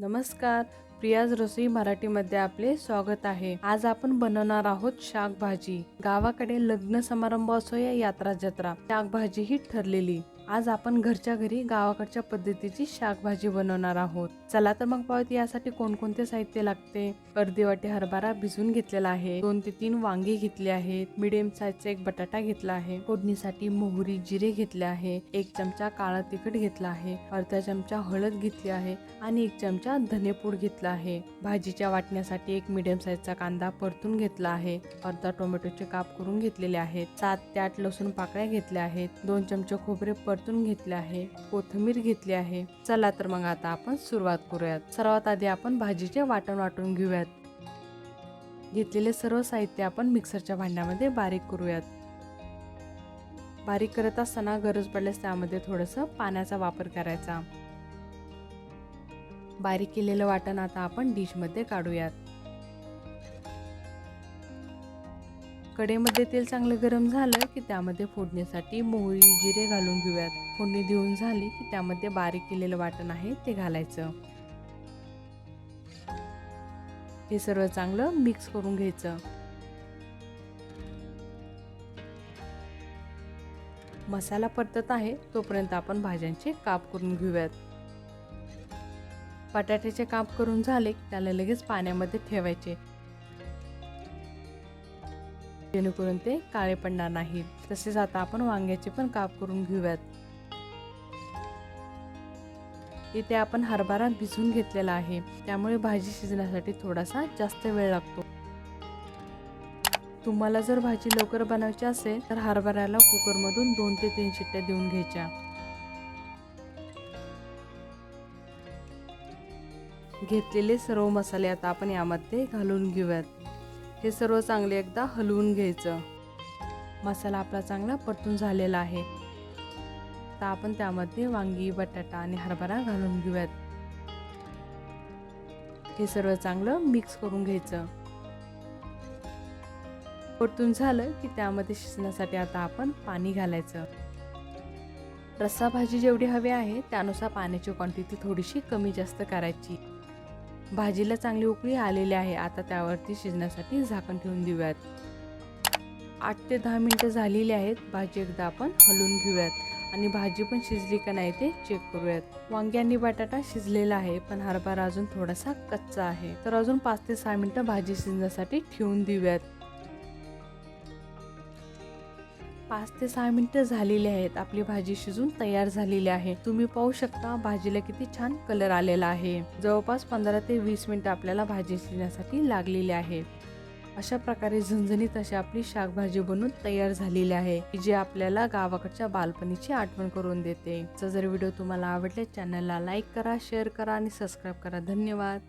नमस्कार. प्रियाज रसोई मराठीमध्ये आपले स्वागत आहे. आज आपण बनवणार आहोत शाकभाजी. गावाकडे लग्न समारंभ असो या यात्रा जत्रा शाकभाजी ही ठरलेली. आज आपण घरच्या घरी गावाकडच्या पद्धतीची शाकभाजी बनवणार आहोत. चला तर मग पाहूया यासाठी कोणकोणते साहित्य लागते. अर्धी वाटी हरभरा भिजून घेतलेला आहे. दोन ते तीन वांगी घेतले आहेत. मिडियम साईजचा एक बटाटा घेतला आहे. फोडणीसाठी मोहरी जिरे घेतले आहे. एक चमचा काळा तिखट घेतला आहे. अर्धा चमचा हळद घेतली आहे. आणि एक चमचा धनेपूड घेतला आहे. भाजीच्या वाटण्यासाठी एक मिडियम साईजचा कांदा परतून घेतला आहे. अर्धा टोमॅटोचे काप करून घेतलेले आहेत. सात ते आठ लसूण पाकळ्या घेतल्या आहेत. दोन चमचे खोबरे परतून घेतले आहे. कोथिंबीर घेतली आहे. चला तर मग आता आपण सुरुवात करूयात. सर्वात आधी आपण भाजीचे वाटण वाटून घेऊयात. घेतलेले सर्व साहित्य आपण मिक्सरच्या भांड्यामध्ये बारीक करूयात. बारीक करत असताना गरज पडल्यास त्यामध्ये थोडंसं पाण्याचा वापर करायचा. बारीक केलेलं वाटण आता आपण डिशमध्ये काढूयात. कडेमध्ये तेल चांगलं गरम झालं की त्यामध्ये फोडणीसाठी मोहरी जिरे घालून घेऊयात. फोडणी देऊन झाली की त्यामध्ये बारीक केलेलं वाटण आहे ते घालायचं. हे सर्व चांगलं मिक्स करून घ्यायचं. मसाला परतत आहे तोपर्यंत आपण भाज्यांचे काप करून घेऊयात. बटाट्याचे काप करून झाले की त्याला लगेच पाण्यामध्ये ठेवायचे. जेणेकरून ते काळे पडणार नाहीत. तसेच आता आपण वांग्याचे पण काप करून घेऊयात. इथे आपण हरभरा भिजून घेतलेला आहे. त्यामुळे भाजी शिजण्यासाठी थोडासा जास्त वेळ लागतो. तुम्हाला जर भाजी लवकर बनवायची असेल तर हरभऱ्याला कुकरमधून दोन ते तीन शिट्ट्या देऊन घ्यायच्या. घेतलेले सर्व मसाले आता आपण यामध्ये घालून घेऊयात. हे सर्व चांगले एकदा हलवून घ्यायचं. मसाला आपला चांगला परतून झालेला आहे. आता आपण त्यामध्ये वांगी बटाटा आणि हरभरा घालून घेऊयात. हे सर्व चांगलं मिक्स करून घ्यायचं. परतून झालं की त्यामध्ये शिजण्यासाठी आता आपण पाणी घालायचं. रस्सा भाजी जेवढी हवी आहे त्यानुसार पाण्याची क्वांटिटी थोडीशी कमी जास्त करायची. भाजीला चांगली उकळी आलेली आहे. आता त्यावरती शिजण्यासाठी झाकण ठेवून देऊयात. आठ ते दहा मिनटं झालेली आहेत. भाजी एकदा आपण हलवून घेऊयात. आणि भाजी पण शिजली का नाही ते चेक करूयात. वांगी आणि बटाटा शिजलेला आहे पण हरभरा अजून थोडासा कच्चा आहे. तर अजून पाच ते सहा मिनटं भाजी शिजण्यासाठी ठेवून देऊयात. पाच ते सहा मिनिटं झालेली आहेत. आपली भाजी शिजून तयार झालेली आहे. तुम्ही पाहू शकता भाजीला किती छान कलर आलेला आहे. जवळपास पंधरा ते वीस मिनिटं आपल्याला भाजी शिजण्यासाठी लागलेली आहे. अशा प्रकारे झणझणीत अशी आपली शाकभाजी बनून तयार झालेली आहे जी आपल्याला गावाकडच्या बालपणीची आठवण करून देते. जर व्हिडिओ तुम्हाला आवडले चॅनलला लाईक करा शेअर करा आणि सबस्क्राईब करा. धन्यवाद.